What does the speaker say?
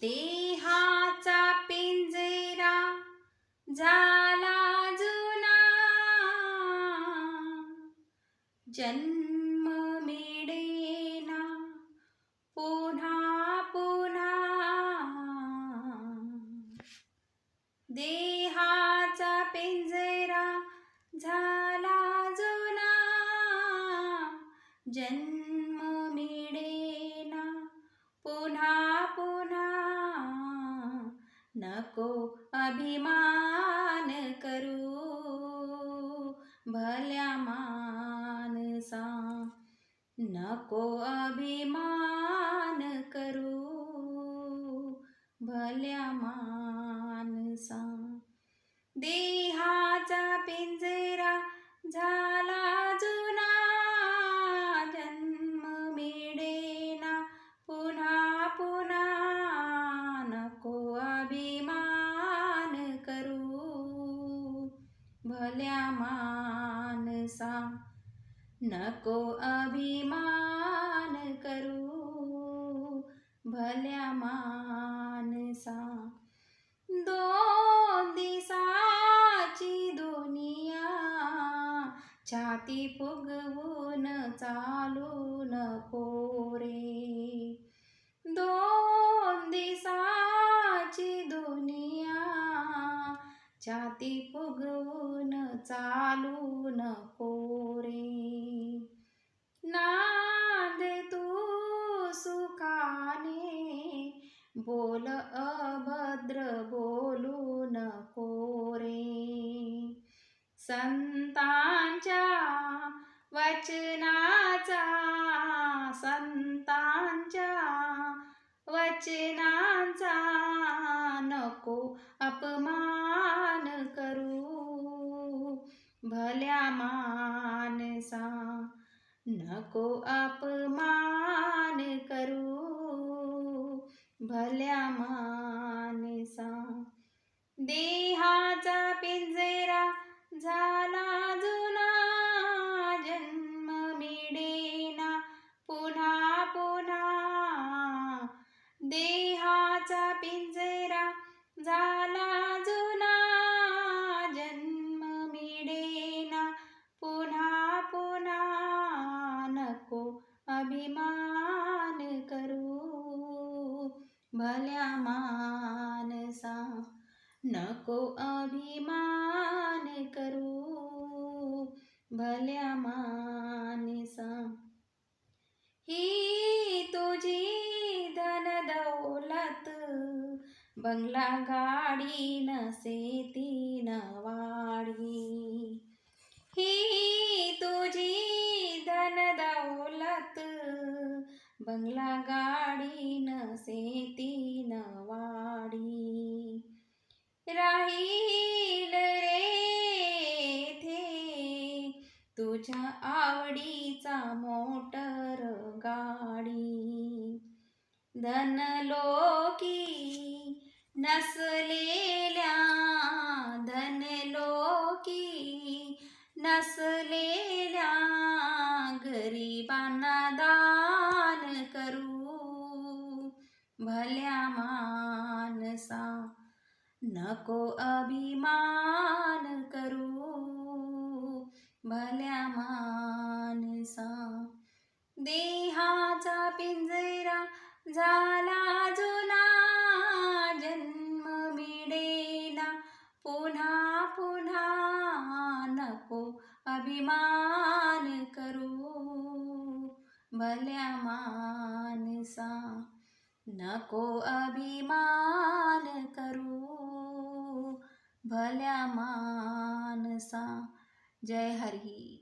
देहाचा पिंजरा झाला जुना. जन्म मिळेना. पुन्हा पुन्हा. देहाचा पिंजरा झाला जुना. जन्म नको अभिमान करू। भल्या मानसा नको अभिमान करू। भल्या मानसा देहाचा पिंजरा झा भल्या मानसा नको अभिमान करू. भल्या मानसा दोन दिसाची दुनिया छाती फुगवून चालू नको रे. दोन दिसा छाती फुगवून चालू नको रे. नाद तू सुखाने बोल अभद्र बोलू नको रे. संतांच्या वचनाचा संतांच्या वचनाचा नको अपमान. मानसा नको अपमान करू भल्या मानसा. देहाचा पिंजरा झाला जुना जन्म मिळेना पुन्हा पुन्हा. देहाचा पिंजरा भल्या मानसा नको अभिमान करू. भल्या मानसा ही तुझी धन दौलत बंगला गाडी नसे तीन वाडी ही तुझी धन दौलत बंगला गाडी नसे तीन वाडी. राहील रे थे तुझ्या आवडीचा मोटर गाडी. धनलोकी नसलेल्या भल्या मानसा नको अभिमान करू. भल्या मानसा देहाचा पिंजरा झाला जुना जन्म मिळेना. पुन्हा पुन्हा नको अभिमान करू. भल्या मानसा नको अभिमान करू भल्या मानसा. जय हरी